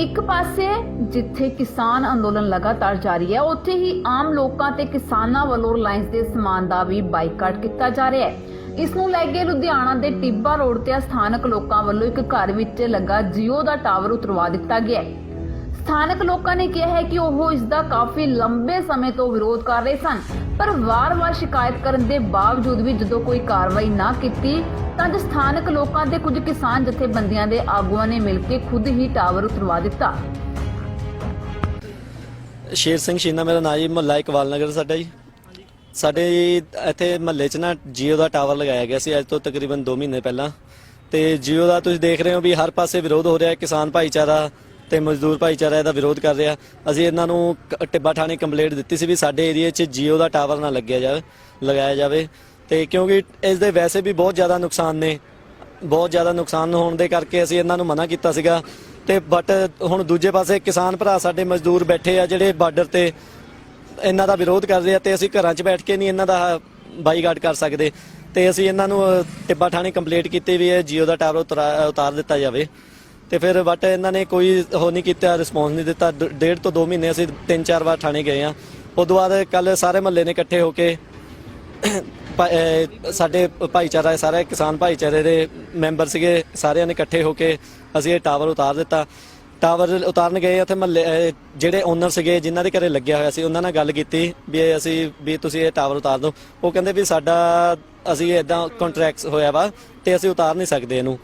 ਇੱਕ ਪਾਸੇ ਜਿੱਥੇ ਕਿਸਾਨ ਅੰਦੋਲਨ ਲਗਾਤਾਰ ਜਾਰੀ ਹੈ, ਉੱਥੇ ਹੀ ਆਮ ਲੋਕਾਂ ਤੇ ਕਿਸਾਨਾਂ ਵੱਲੋਂ ਰਿਲਾਇੰਸ ਦੇ ਸਮਾਨ ਦਾ ਵੀ ਬਾਈਕਾਟ ਕੀਤਾ ਜਾ ਰਿਹਾ ਹੈ। ਇਸ ਨੂੰ ਲੈ ਕੇ ਲੁਧਿਆਣਾ ਦੇ ਟਿੱਬਾ ਰੋਡ ਤੇ ਸਥਾਨਕ ਲੋਕਾਂ ਵੱਲੋਂ ਇੱਕ ਘਰ ਵਿੱਚ ਲੱਗਾ ਜੀਓ ਦਾ ਟਾਵਰ ਉਤਰਵਾ ਦਿੱਤਾ ਗਿਆ ਹੈ। ਸਥਾਨਕ ਲੋਕਾਂ ਨੇ ਕਿਹਾ ਹੈ ਕਿ ਉਹ ਇਸ ਦਾ ਕਾਫੀ ਲੰਬੇ ਸਮੇਂ ਤੋਂ ਵਿਰੋਧ ਕਰ ਰਹੇ ਸਨ। ਪਰ ਵਾਰ-ਵਾਰ ਸ਼ਿਕਾਇਤ ਕਰਨ ਦੇ ਬਾਵਜੂਦ ਵੀ ਜਦੋਂ ਕੋਈ ਕਾਰਵਾਈ ਨਾ ਕੀਤੀ, ਤਾਂ ਸਥਾਨਕ ਲੋਕਾਂ ਤੇ ਕੁਝ ਕਿਸਾਨ ਜਥੇਬੰਦੀਆਂ ਦੇ ਆਗੂਆਂ ਨੇ ਮਿਲ ਕੇ ਖੁਦ ਹੀ ਟਾਵਰ ਉਤਰਵਾ ਦਿੱਤਾ। ਸ਼ੇਰ ਸਿੰਘ ਸ਼ੀਨਾ, ਮੇਰਾ ਨਾਂ ਜੀ, ਮਹੱਲਾ ਇਕਬਾਲ ਨਗਰ ਸਾਡਾ ਜੀ। ਸਾਡੇ ਇੱਥੇ ਮਹੱਲੇ 'ਚ ਨਾ ਜੀਓ ਦਾ ਟਾਵਰ ਲਗਾਇਆ ਗਿਆ ਸੀ, ਅੱਜ ਤੋਂ ਤਕਰੀਬਨ 2 ਮਹੀਨੇ ਪਹਿਲਾਂ। ਤੇ ਜੀਓ ਦਾ ਤੁਸੀਂ ਦੇਖ ਰਹੇ ਹੋ ਵੀ ਹਰ ਪਾਸੇ ਵਿਰੋਧ ਹੋ ਰਿਹਾ ਹੈ ਕਿਸਾਨ ਭਾਈਚਾਰਾ ਤੇ ਮਜ਼ਦੂਰ ਭਾਈਚਾਰਾ ਇਹਦਾ ਵਿਰੋਧ ਕਰ ਰਿਹਾ। ਅਸੀਂ ਇਹਨਾਂ ਨੂੰ ਕ- ਟਿੱਬਾ ਥਾਣੇ ਕੰਪਲੇਂਟ ਦਿੱਤੀ ਸੀ ਵੀ ਸਾਡੇ ਏਰੀਆ 'ਚ ਜੀਓ ਦਾ ਟਾਵਰ ਨਾ ਲੱਗਿਆ ਜਾਵੇ ਲਗਾਇਆ ਜਾਵੇ ਤੇ ਕਿਉਂਕਿ ਇਸ ਦੇ ਵੈਸੇ ਵੀ ਬਹੁਤ ਜ਼ਿਆਦਾ ਨੁਕਸਾਨ ਨੇ। ਬਹੁਤ ਜ਼ਿਆਦਾ ਨੁਕਸਾਨ ਹੋਣ ਦੇ ਕਰਕੇ ਅਸੀਂ ਇਹਨਾਂ ਨੂੰ ਮਨਾ ਕੀਤਾ ਸੀਗਾ। ਤੇ ਬਟ ਹੁਣ ਦੂਜੇ ਪਾਸੇ ਕਿਸਾਨ ਭਰਾ ਸਾਡੇ ਮਜ਼ਦੂਰ ਬੈਠੇ ਆ ਜਿਹੜੇ ਬਾਰਡਰ ਤੇ ਇਹਨਾਂ ਦਾ ਵਿਰੋਧ ਕਰ ਰਹੇ ਆ ਤੇ ਅਸੀਂ ਘਰਾਂ 'ਚ ਬੈਠ ਕੇ ਨਹੀਂ ਇਹਨਾਂ ਦਾ ਬਾਈਕਾਟ ਕਰ ਸਕਦੇ। ਤੇ ਅਸੀਂ ਇਹਨਾਂ ਨੂੰ ਅ, ਟਿੱਬਾ ਥਾਣੇ ਕੰਪਲੀਟ ਕੀਤੀ ਵੀ ਹੈ ਜੀਓ ਦਾ ਟਾਵਰ ਉਤਰਾ- ਉਤਾਰ ਦਿੱਤਾ ਜਾਵੇ। ਤੇ ਫਿਰ ਬਟ ਇਹਨਾਂ ਨੇ ਕੋਈ ਉਹ ਨਹੀਂ ਕੀਤਾ ਰਿਸਪੌਂਸ ਨਹੀਂ ਦਿੱਤਾ। ਡ- ਡੇਢ ਤੋਂ 2 ਮਹੀਨੇ ਅਸੀਂ ਤਿੰਨ ਚਾਰ ਵਾਰ ਥਾਣੇ ਗਏ ਆ ਉਸ ਤੋਂ ਬਾਅਦ ਕੱਲ ਸਾਰੇ ਮਹੱਲੇ ਨੇ ਇਕੱਠੇ ਹੋ ਕੇ ਭਾ- ਅਹ, ਸਾਡੇ ਭਾਈਚਾਰਾ, ਸਾਰੇ ਕਿਸਾਨ ਭਾਈਚਾਰੇ ਦੇ ਮੈਂਬਰ ਸੀਗੇ, ਸਾਰਿਆਂ ਨੇ ਇਕੱਠੇ ਹੋ ਕੇ ਅਸੀਂ ਇਹ ਟਾਵਰ ਉਤਾਰ ਦਿੱਤਾ। ਟਾਵਰ ਉਤਾਰਨ ਗਏ, ਉੱਥੇ ਮਹੱਲੇ, ਅਹ, ਜਿਹੜੇ ਓਨਰ ਸੀਗੇ, ਜਿਨ੍ਹਾਂ ਦੇ ਘਰੇ ਲੱਗਿਆ ਹੋਇਆ ਸੀ, ਉਹਨਾਂ ਨਾਲ ਗੱਲ ਕੀਤੀ ਵੀ ਇਹ ਅਸੀਂ, ਵੀ ਤੁਸੀਂ ਇਹ ਟਾਵਰ ਉਤਾਰ ਦਿਓ। ਉਹ ਕਹਿੰਦੇ ਵੀ ਸਾਡਾ, ਅਸੀਂ ਇਦਾਂ ਕੰਟਰੈਕਟਸ ਹੋਇਆ ਵਾ ਤੇ ਅਸੀਂ ਉਤਾਰ ਨਹੀਂ ਸਕਦੇ ਇਹਨੂੰ।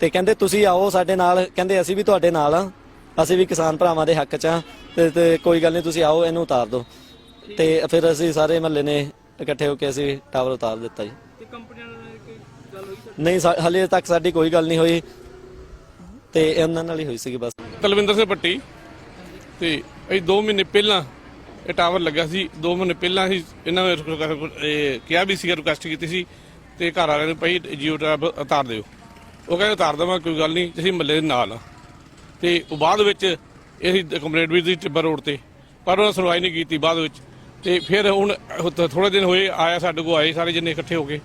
ਤੇ ਕਹਿੰਦੇ ਤੁਸੀਂ ਆਓ ਸਾਡੇ ਨਾਲ ਕਹਿੰਦੇ ਅਸੀਂ ਵੀ ਤੁਹਾਡੇ ਨਾਲ ਆ। ਅਸੀਂ ਵੀ ਕਿਸਾਨ ਭਰਾਵਾਂ ਦੇ ਹੱਕ 'ਚ ਆ ਤੇ ਤੇ ਕੋਈ ਗੱਲ ਨਹੀਂ ਤੁਸੀਂ ਆਓ ਇਹਨੂੰ ਉਤਾਰ ਦਿਓ। ਤੇ ਫਿਰ ਅਸੀਂ ਸਾਰੇ ਮਹੱਲੇ ਨੇ ਇਕੱਠੇ ਹੋ ਕੇ ਅਸੀਂ ਟਾਵਰ ਉਤਾਰ ਦਿੱਤਾ ਜੀ। ਤੇ ਕੰਪਨੀਆਂ ਨਾਲ ਕੋਈ ਗੱਲ ਹੋਈ ਸਰ ਨਹੀਂ ਸਾ- ਹਲੇ ਤੱਕ ਸਾਡੀ ਕੋਈ ਗੱਲ ਨਹੀਂ ਹੋਈ। ਤੇ ਇਹਨਾਂ ਨਾਲ ਹੀ ਹੋਈ ਸੀਗੀ ਬਸ। ਤਲਵਿੰਦਰ ਸਿੰਘ ਪੱਟੀ ਤੇ ਇਹ 2 ਮਹੀਨੇ ਪਹਿਲਾਂ ਇਹ ਟਾਵਰ ਲੱਗਾ ਸੀ। 2 ਮਹੀਨੇ ਪਹਿਲਾਂ ਹੀ ਇਹਨਾਂ ਨੇ ਰਿਕੁਐਸਟ- ਇਹ ਕਿਹਾ ਵੀ ਸੀ ਰਿਕੁਐਸਟ ਕੀਤੀ ਸੀ। ਤੇ ਘਰ ਵਾਲਿਆਂ ਨੇ ਭਾਈ ਜੀਓ ਟਾਵਰ ਉਤਾਰ ਦਿਓ। ਉਹ ਕਹਿੰਦੇ ਉਤਾਰ ਦੇਵਾਂ, ਕੋਈ ਗੱਲ ਨਹੀਂ, ਅਸੀਂ ਮੱਲੇ ਦੇ ਨਾਲ ਆ। ਤੇ ਉਹ ਬਾਅਦ ਵਿੱਚ ਅਸੀਂ ਕੰਪਲੇਂਟ ਵੀ ਦਿੱਤੀ ਟਿੱਬਰ ਰੋਡ ਤੇ, ਪਰ ਉਹਨਾਂ ਸੁਣਵਾਈ ਨਹੀਂ ਕੀਤੀ ਬਾਅਦ ਵਿੱਚ। ਤੇ ਫਿਰ ਹੁਣ ਥੋੜੇ ਦਿਨ ਹੋਏ, ਆਇਆ ਸਾਡੇ ਕੋਲ, ਆਏ ਸਾਰੇ ਜਿੰਨੇ ਇਕੱਠੇ ਹੋ ਕੇ,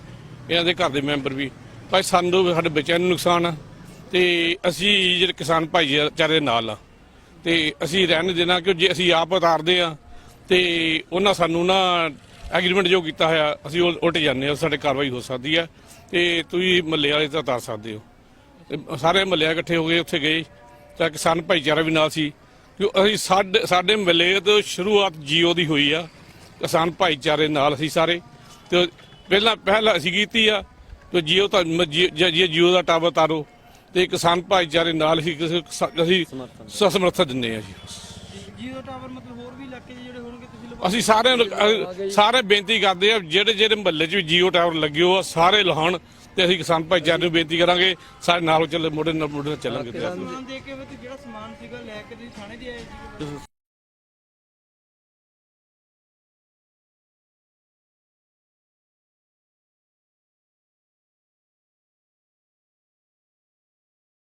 ਇਹਨਾਂ ਦੇ ਘਰ ਦੇ ਮੈਂਬਰ ਵੀ। ਭਾਈ ਸਾਨੂੰ, ਸਾਡੇ ਬੱਚਿਆਂ ਨੂੰ ਨੁਕਸਾਨ ਆ, ਤੇ ਅਸੀਂ ਜਿਹੜੇ ਕਿਸਾਨ ਭਾਈਚਾਰੇ ਦੇ ਨਾਲ ਆ, ਤੇ ਅਸੀਂ ਰਹਿਣ ਨਹੀਂ ਦੇਣਾ ਕਿ ਜੇ ਅਸੀਂ ਆਪ ਉਤਾਰਦੇ ਆ, ਤੇ ਉਹਨਾਂ ਸਾਨੂੰ ਨਾ ਐਗਰੀਮੈਂਟ ਜੋ ਕੀਤਾ ਹੋਇਆ, ਅਸੀਂ ਉਹ ਉਲਟ ਜਾਂਦੇ ਆ, ਸਾਡੀ ਕਾਰਵਾਈ ਹੋ ਸਕਦੀ ਆ, ਤੇ ਤੁਸੀਂ ਮੱਲੇ ਵਾਲੇ ਤਾਂ ਉਤਾਰ ਸਕਦੇ ਹੋ। ਤੇ ਸਾਰੇ ਮੱਲੇ ਇਕੱਠੇ ਹੋ ਗਏ ਉੱਥੇ ਗਏ। ਤਾਂ ਕਿਸਾਨ ਭਾਈਚਾਰਾ ਵੀ ਨਾਲ ਸੀ। ਕਿ ਅਸੀਂ ਸਾਡੇ ਸਾਡੇ ਮੱਲੇ ਤੋਂ ਸ਼ੁਰੂਆਤ ਜੀਓ ਦੀ ਹੋਈ ਆ। ਕਿਸਾਨ ਭਾਈਚਾਰੇ ਨਾਲ ਅਸੀਂ ਸਾਰੇ। ਤੇ ਪਹਿਲਾਂ ਪਹਿਲਾਂ ਅਸੀਂ ਕੀਤੀ ਆ। ਤੇ ਜੀਓ ਤਾਂ ਜੀ- ਜੀਓ ਦਾ ਟਾਵਰ ਤਾਰੋ। ਤੇ ਕਿਸਾਨ ਭਾਈਚਾਰੇ ਨਾਲ ਹੀ ਅਸੀਂ ਸਮਰਥਨ ਦਿੰਦੇ ਆ ਜੀ। ਜੀਓ ਟਾਵਰ ਮਤਲਬ ਹੋਰ ਵੀ ਇਲਾਕੇ ਜਿਹੜੇ ਹੋਣਗੇ ਤੁਸੀਂ ਲਵਾ ਅਸੀਂ ਅਹ ਸਾਰੇ ਬੇਨਤੀ ਕਰਦੇ ਆ ਜਿਹੜੇ ਜਿਹੜੇ ਮਹੱਲੇ 'ਚ ਵੀ ਜੀਓ ਟਾਵਰ ਲੱਗਿਓ ਆ ਸਾਰੇ ਲਾਉਣ ਤੇ ਅਸੀਂ ਕਿਸਾਨ ਭਾਈਚਾਰੇ ਨੂੰ ਬੇਨਤੀ ਕਰਾਂਗੇ ਸਾਰੇ ਨਾਲ ਚੱਲੇ ਮੋਢੇ ਨਾਲ ਨਾਲ ਚੱਲਾਂਗੇ ਤੇ ਸਮਾਨ ਦੇ ਕੇ ਵੀ ਜਿਹੜਾ ਸਮਾਨ ਸੀਗਾ ਲੈ ਕੇ ਤੁਸੀਂ ਥਾਣੇ ਦੇ ਆਏ ਜੀ